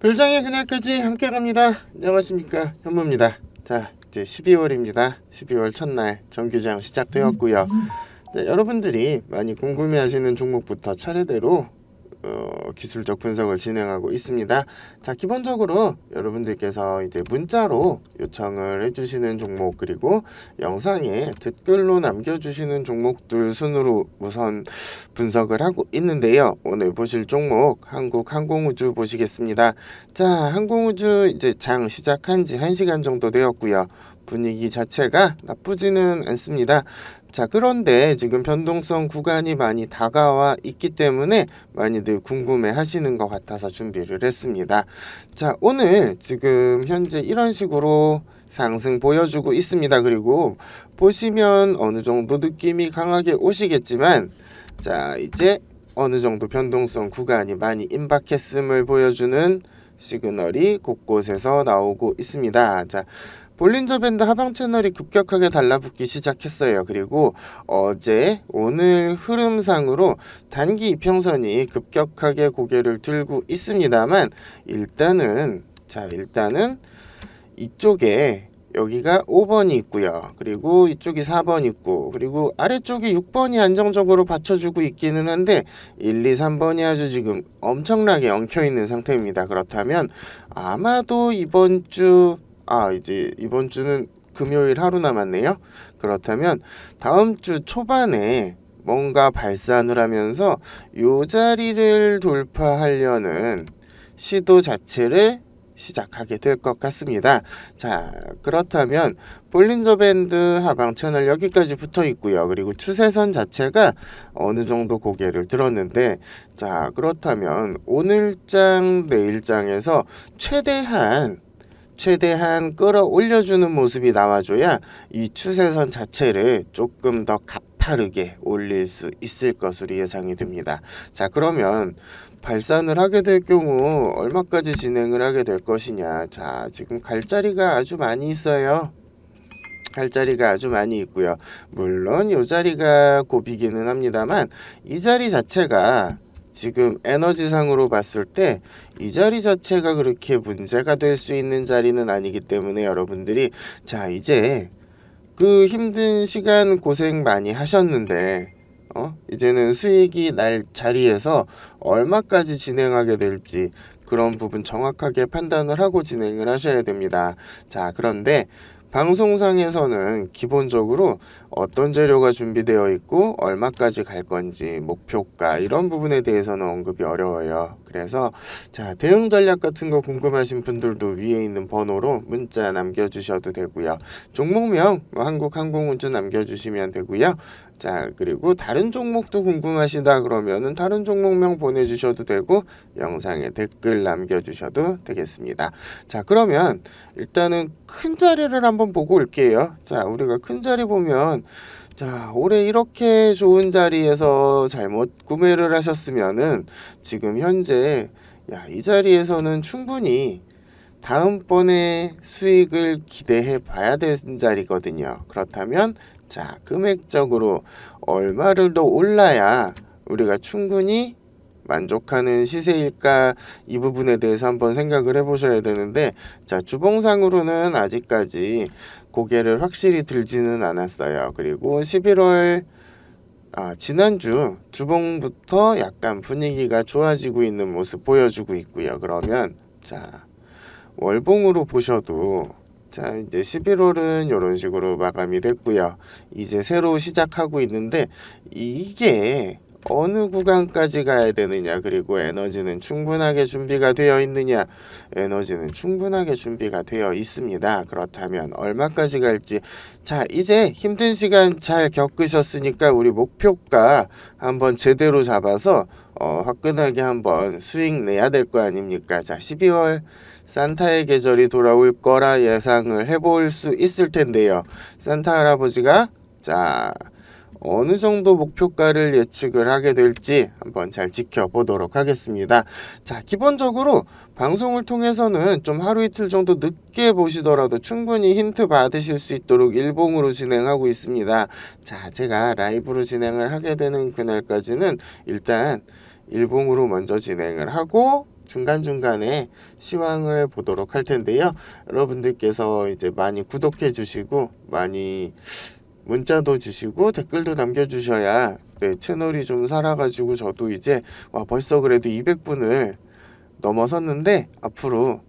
별장의 그날까지 함께 갑니다. 안녕하십니까 현무입니다. 자 이제 12월입니다. 12월 첫날 정규장 시작되었고요. 네, 여러분들이 많이 궁금해하시는 종목부터 차례대로 어, 기술적 분석을 진행하고 있습니다. 자, 기본적으로 여러분들께서 이제 문자로 요청을 해주시는 종목 그리고 영상에 댓글로 남겨주시는 종목들 순으로 우선 분석을 하고 있는데요. 오늘 보실 종목 한국 항공우주 보시겠습니다. 자, 항공우주 이제 장 시작한 지 1시간 정도 되었고요. 분위기 자체가 나쁘지는 않습니다. 자, 그런데 지금 변동성 구간이 많이 다가와 있기 때문에 많이들 궁금해 하시는 것 같아서 준비를 했습니다. 자, 오늘 지금 현재 이런 식으로 상승 보여주고 있습니다. 그리고 보시면 어느 정도 느낌이 강하게 오시겠지만, 자, 이제 어느 정도 변동성 구간이 많이 임박했음을 보여주는 시그널이 곳곳에서 나오고 있습니다. 자, 볼린저 밴드 하방 채널이 급격하게 달라붙기 시작했어요. 그리고 어제 오늘 흐름상으로 단기 이평선이 급격하게 고개를 들고 있습니다만 일단은 자 일단은 이쪽에 여기가 5번이 있고요. 그리고 이쪽이 4번 있고 그리고 아래쪽에 6번이 안정적으로 받쳐주고 있기는 한데 1, 2, 3번이 아주 지금 엄청나게 엉켜 있는 상태입니다. 그렇다면 아마도 이번 주 아, 이제 이번 주는 금요일 하루 남았네요. 그렇다면 다음 주 초반에 뭔가 발산을 하면서 요 자리를 돌파하려는 시도 자체를 시작하게 될 것 같습니다. 자, 그렇다면 볼린저 밴드 하방 채널 여기까지 붙어 있고요. 그리고 추세선 자체가 어느 정도 고개를 들었는데, 자, 그렇다면 오늘장, 내일장에서 최대한 최대한 끌어올려주는 모습이 나와줘야 이 추세선 자체를 조금 더 가파르게 올릴 수 있을 것으로 예상이 됩니다. 자, 그러면 발산을 하게 될 경우 얼마까지 진행을 하게 될 것이냐. 자, 지금 갈 자리가 아주 많이 있어요. 갈 자리가 아주 많이 있고요. 물론 이 자리가 고비기는 합니다만 이 자리 자체가 지금 에너지상으로 봤을 때 이 자리 자체가 그렇게 문제가 될 수 있는 자리는 아니기 때문에 여러분들이 자 이제 그 힘든 시간 고생 많이 하셨는데 어 이제는 수익이 날 자리에서 얼마까지 진행하게 될지 그런 부분 정확하게 판단을 하고 진행을 하셔야 됩니다. 자 그런데 방송상에서는 기본적으로 어떤 재료가 준비되어 있고 얼마까지 갈 건지 목표가 이런 부분에 대해서는 언급이 어려워요. 그래서 자 대응 전략 같은 거 궁금하신 분들도 위에 있는 번호로 문자 남겨주셔도 되고요. 종목명 뭐 한국항공운주 남겨주시면 되고요. 자 그리고 다른 종목도 궁금하시다 그러면은 다른 종목명 보내주셔도 되고 영상에 댓글 남겨주셔도 되겠습니다. 자 그러면 일단은 큰 자리를 한번 보고 올게요. 자 우리가 큰 자리 보면 자, 올해 이렇게 좋은 자리에서 잘못 구매를 하셨으면은 지금 현재 야, 이 자리에서는 충분히 다음번에 수익을 기대해 봐야 되는 자리거든요. 그렇다면 자, 금액적으로 얼마를 더 올라야 우리가 충분히 만족하는 시세일까 이 부분에 대해서 한번 생각을 해보셔야 되는데 자 주봉상으로는 아직까지 고개를 확실히 들지는 않았어요. 그리고 11월 아, 지난주 주봉부터 약간 분위기가 좋아지고 있는 모습 보여주고 있고요. 그러면 자 월봉으로 보셔도 자 이제 11월은 이런 식으로 마감이 됐고요. 이제 새로 시작하고 있는데 이게 어느 구간까지 가야 되느냐 그리고 에너지는 충분하게 준비가 되어 있느냐 에너지는 충분하게 준비가 되어 있습니다. 그렇다면 얼마까지 갈지. 자 이제 힘든 시간 잘 겪으셨으니까 우리 목표가 한번 제대로 잡아서 어, 화끈하게 한번 수익 내야 될 거 아닙니까? 자 12월 산타의 계절이 돌아올 거라 예상을 해볼 수 있을 텐데요. 산타 할아버지가 자 어느 정도 목표가를 예측을 하게 될지 한번 잘 지켜보도록 하겠습니다. 자, 기본적으로 방송을 통해서는 좀 하루 이틀 정도 늦게 보시더라도 충분히 힌트 받으실 수 있도록 일봉으로 진행하고 있습니다. 자, 제가 라이브로 진행을 하게 되는 그날까지는 일단 일봉으로 먼저 진행을 하고 중간중간에 시황을 보도록 할 텐데요. 여러분들께서 이제 많이 구독해 주시고 많이 문자도 주시고 댓글도 남겨주셔야 네, 채널이 좀 살아가지고 저도 이제 와 벌써 그래도 200분을 넘어섰는데 앞으로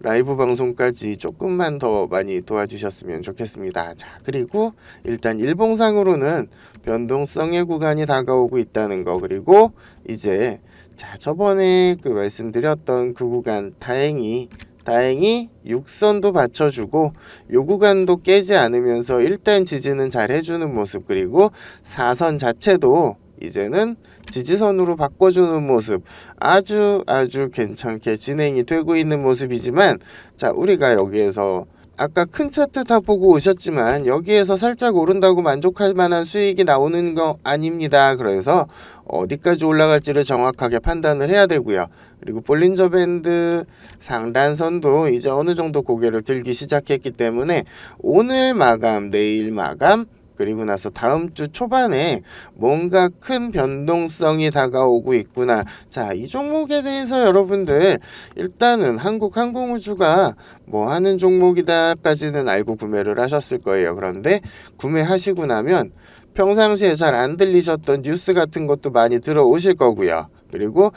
라이브 방송까지 조금만 더 많이 도와주셨으면 좋겠습니다. 자, 그리고 일단 일봉상으로는 변동성의 구간이 다가오고 있다는 거 그리고 이제 자 저번에 그 말씀드렸던 그 구간 다행히 다행히 육선도 받쳐주고 요 구간도 깨지 않으면서 일단 지지는 잘 해주는 모습 그리고 사선 자체도 이제는 지지선으로 바꿔주는 모습 아주 아주 괜찮게 진행이 되고 있는 모습이지만 자 우리가 여기에서 아까 큰 차트 다 보고 오셨지만 여기에서 살짝 오른다고 만족할 만한 수익이 나오는 거 아닙니다. 그래서 어디까지 올라갈지를 정확하게 판단을 해야 되고요. 그리고 볼린저 밴드 상단선도 이제 어느 정도 고개를 들기 시작했기 때문에 오늘 마감, 내일 마감, 그리고 나서 다음 주 초반에 뭔가 큰 변동성이 다가오고 있구나. 자, 이 종목에 대해서 여러분들 일단은 한국 항공우주가 뭐 하는 종목이다까지는 알고 구매를 하셨을 거예요. 그런데 구매하시고 나면 평상시에 잘 안 들리셨던 뉴스 같은 것도 많이 들어오실 거고요. 그리고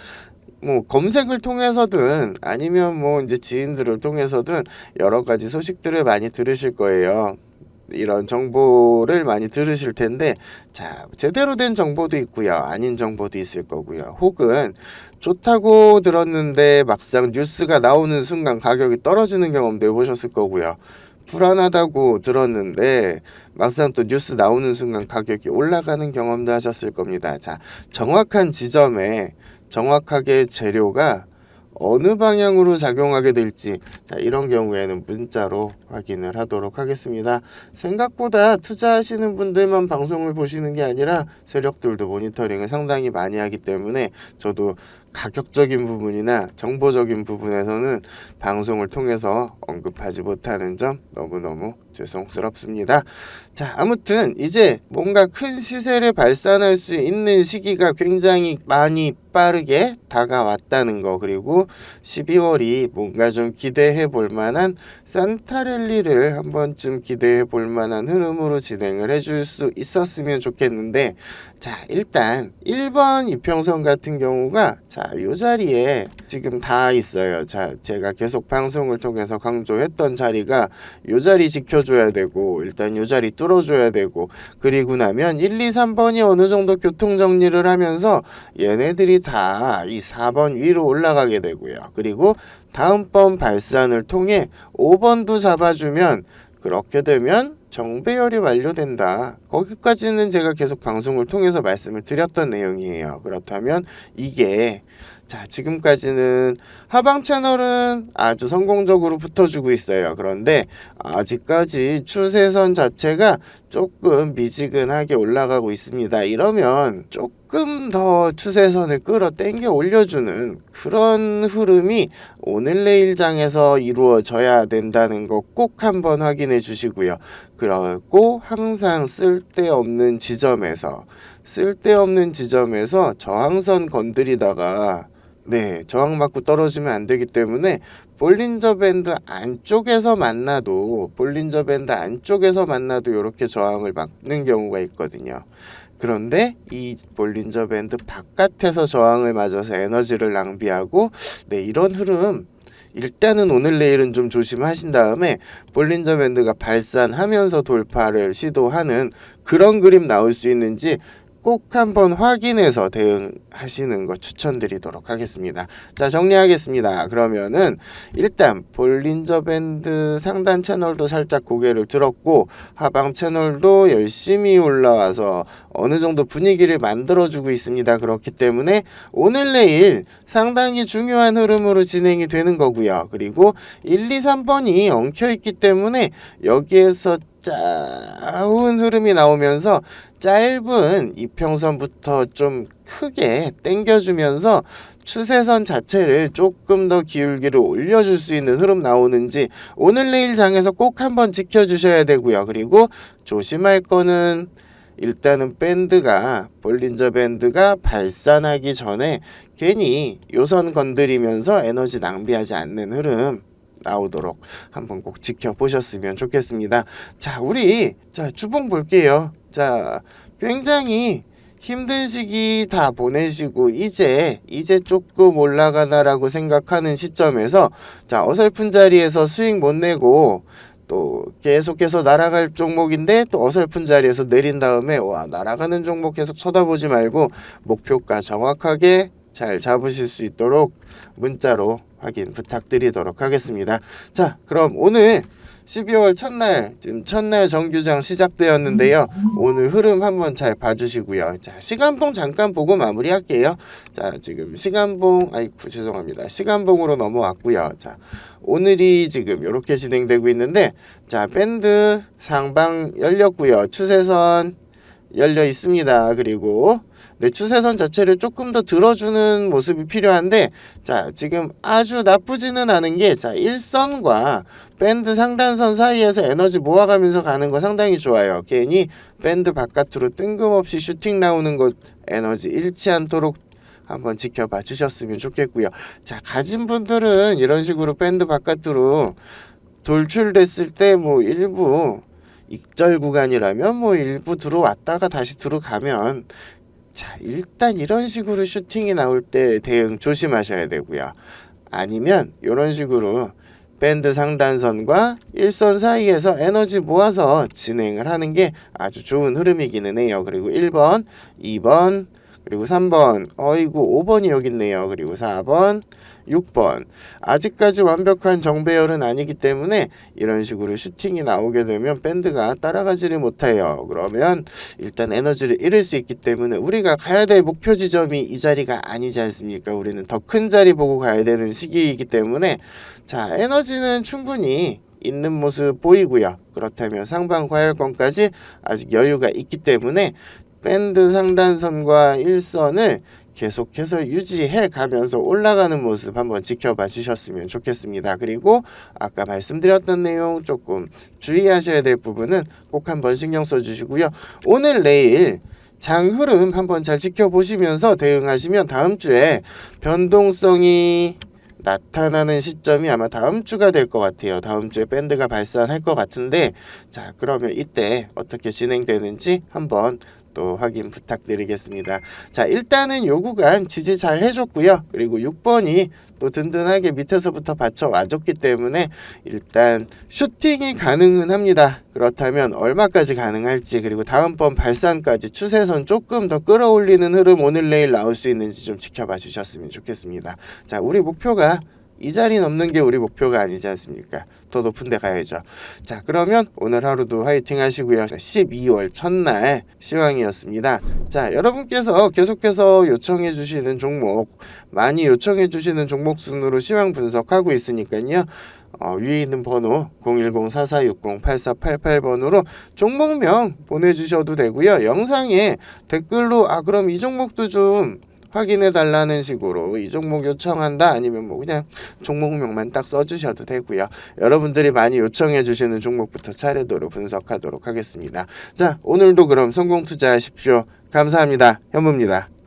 뭐 검색을 통해서든 아니면 뭐 이제 지인들을 통해서든 여러 가지 소식들을 많이 들으실 거예요. 이런 정보를 많이 들으실 텐데 자 제대로 된 정보도 있고요 아닌 정보도 있을 거고요 혹은 좋다고 들었는데 막상 뉴스가 나오는 순간 가격이 떨어지는 경험도 해보셨을 거고요 불안하다고 들었는데 막상 또 뉴스 나오는 순간 가격이 올라가는 경험도 하셨을 겁니다 자 정확한 지점에 정확하게 재료가 어느 방향으로 작용하게 될지 자, 이런 경우에는 문자로 확인을 하도록 하겠습니다. 생각보다 투자하시는 분들만 방송을 보시는 게 아니라 세력들도 모니터링을 상당히 많이 하기 때문에 저도 가격적인 부분이나 정보적인 부분에서는 방송을 통해서 언급하지 못하는 점 너무너무 죄송스럽습니다. 자, 아무튼 이제 뭔가 큰 시세를 발산할 수 있는 시기가 굉장히 많이 빠르게 다가왔다는 거 그리고 12월이 뭔가 좀 기대해 볼 만한 산타랠리를 한 번쯤 기대해 볼 만한 흐름으로 진행을 해줄 수 있었으면 좋겠는데 자 일단 1번 이평선 같은 경우가 자 요 자리에 지금 다 있어요 자 제가 계속 방송을 통해서 강조했던 자리가 요 자리 지켜줘야 되고 일단 요 자리 뚫어줘야 되고 그리고 나면 1, 2, 3번이 어느 정도 교통 정리를 하면서 얘네들이 다 이 4번 위로 올라가게 되고요 그리고 다음번 발산을 통해 5번도 잡아주면 그렇게 되면 정배열이 완료된다. 거기까지는 제가 계속 방송을 통해서 말씀을 드렸던 내용이에요. 그렇다면 이게 자, 지금까지는 하방 채널은 아주 성공적으로 붙어주고 있어요. 그런데 아직까지 추세선 자체가 조금 미지근하게 올라가고 있습니다. 이러면 조금 더 추세선을 끌어 당겨 올려주는 그런 흐름이 오늘 내일장에서 이루어져야 된다는 거 꼭 한번 확인해 주시고요. 그리고 항상 쓸데없는 지점에서 쓸데없는 지점에서 저항선 건드리다가 네, 저항 맞고 떨어지면 안 되기 때문에 볼린저 밴드 안쪽에서 만나도 볼린저 밴드 안쪽에서 만나도 이렇게 저항을 막는 경우가 있거든요. 그런데 이 볼린저 밴드 바깥에서 저항을 맞아서 에너지를 낭비하고 네, 이런 흐름 일단은 오늘 내일은 좀 조심하신 다음에 볼린저 밴드가 발산하면서 돌파를 시도하는 그런 그림 나올 수 있는지 꼭 한번 확인해서 대응하시는 거 추천드리도록 하겠습니다. 자, 정리하겠습니다. 그러면은 일단 볼린저 밴드 상단 채널도 살짝 고개를 들었고 하방 채널도 열심히 올라와서 어느 정도 분위기를 만들어주고 있습니다. 그렇기 때문에 오늘 내일 상당히 중요한 흐름으로 진행이 되는 거고요. 그리고 1, 2, 3번이 엉켜 있기 때문에 여기에서 짜운 흐름이 나오면서 짧은 이평선부터 좀 크게 당겨주면서 추세선 자체를 조금 더 기울기를 올려줄 수 있는 흐름 나오는지 오늘 내일 장에서 꼭 한번 지켜주셔야 되고요. 그리고 조심할 거는 일단은 밴드가 볼린저 밴드가 발산하기 전에 괜히 요선 건드리면서 에너지 낭비하지 않는 흐름 나오도록 한번 꼭 지켜보셨으면 좋겠습니다. 자, 우리 자 주봉 볼게요. 자, 굉장히 힘든 시기 다 보내시고 이제 이제 조금 올라가나라고 생각하는 시점에서 자 어설픈 자리에서 수익 못 내고 또 계속해서 날아갈 종목인데 또 어설픈 자리에서 내린 다음에 와 날아가는 종목 계속 쳐다보지 말고 목표가 정확하게 잘 잡으실 수 있도록 문자로 확인 부탁드리도록 하겠습니다. 자, 그럼 오늘 12월 첫날 지금 첫날 정규장 시작되었는데요. 오늘 흐름 한번 잘 봐주시고요. 자 시간봉 잠깐 보고 마무리할게요. 자 지금 시간봉 아이쿠 죄송합니다. 시간봉으로 넘어왔고요. 자 오늘이 지금 이렇게 진행되고 있는데 자 밴드 상방 열렸고요. 추세선 열려 있습니다. 그리고 네, 추세선 자체를 조금 더 들어주는 모습이 필요한데 자 지금 아주 나쁘지는 않은 게 자 일선과 밴드 상단선 사이에서 에너지 모아가면서 가는 거 상당히 좋아요. 괜히 밴드 바깥으로 뜬금없이 슈팅 나오는 것 에너지 잃지 않도록 한번 지켜봐 주셨으면 좋겠고요. 자 가진 분들은 이런 식으로 밴드 바깥으로 돌출됐을 때 뭐 일부 익절 구간이라면 뭐 일부 들어왔다가 다시 들어가면 자 일단 이런 식으로 슈팅이 나올 때 대응 조심하셔야 되고요. 아니면 이런 식으로 밴드 상단선과 일선 사이에서 에너지 모아서 진행을 하는 게 아주 좋은 흐름이기는 해요. 그리고 1번, 2번, 그리고 3번, 어이구 5번이 여기 있네요. 그리고 4번, 6번. 아직까지 완벽한 정배열은 아니기 때문에 이런 식으로 슈팅이 나오게 되면 밴드가 따라가지를 못해요. 그러면 일단 에너지를 잃을 수 있기 때문에 우리가 가야 될 목표 지점이 이 자리가 아니지 않습니까? 우리는 더 큰 자리 보고 가야 되는 시기이기 때문에 자, 에너지는 충분히 있는 모습 보이고요. 그렇다면 상방 과열권까지 아직 여유가 있기 때문에 밴드 상단선과 일선을 계속해서 유지해 가면서 올라가는 모습 한번 지켜봐 주셨으면 좋겠습니다. 그리고 아까 말씀드렸던 내용 조금 주의하셔야 될 부분은 꼭 한번 신경 써 주시고요. 오늘 내일 장 흐름 한번 잘 지켜보시면서 대응하시면 다음 주에 변동성이 나타나는 시점이 아마 다음 주가 될 것 같아요. 다음 주에 밴드가 발산할 것 같은데, 자, 그러면 이때 어떻게 진행되는지 한번 또 확인 부탁드리겠습니다. 자, 일단은 요 구간 지지 잘 해줬고요. 그리고 6번이 또 든든하게 밑에서부터 받쳐 와줬기 때문에 일단 슈팅이 가능은 합니다. 그렇다면 얼마까지 가능할지 그리고 다음번 발산까지 추세선 조금 더 끌어올리는 흐름 오늘 내일 나올 수 있는지 좀 지켜봐 주셨으면 좋겠습니다. 자, 우리 목표가 이 자리 넘는 게 우리 목표가 아니지 않습니까? 더 높은 데 가야죠. 자, 그러면 오늘 하루도 화이팅 하시고요. 12월 첫날 시황이었습니다. 자, 여러분께서 계속해서 요청해 주시는 종목, 많이 요청해 주시는 종목 순으로 시황 분석하고 있으니까요. 어, 위에 있는 번호 010-4460-8488번으로 종목명 보내주셔도 되고요. 영상에 댓글로 아 그럼 이 종목도 좀 확인해 달라는 식으로 이 종목 요청한다 아니면 뭐 그냥 종목명만 딱 써주셔도 되고요. 여러분들이 많이 요청해 주시는 종목부터 차례대로 분석하도록 하겠습니다. 자 오늘도 그럼 성공 투자하십시오. 감사합니다. 현무입니다.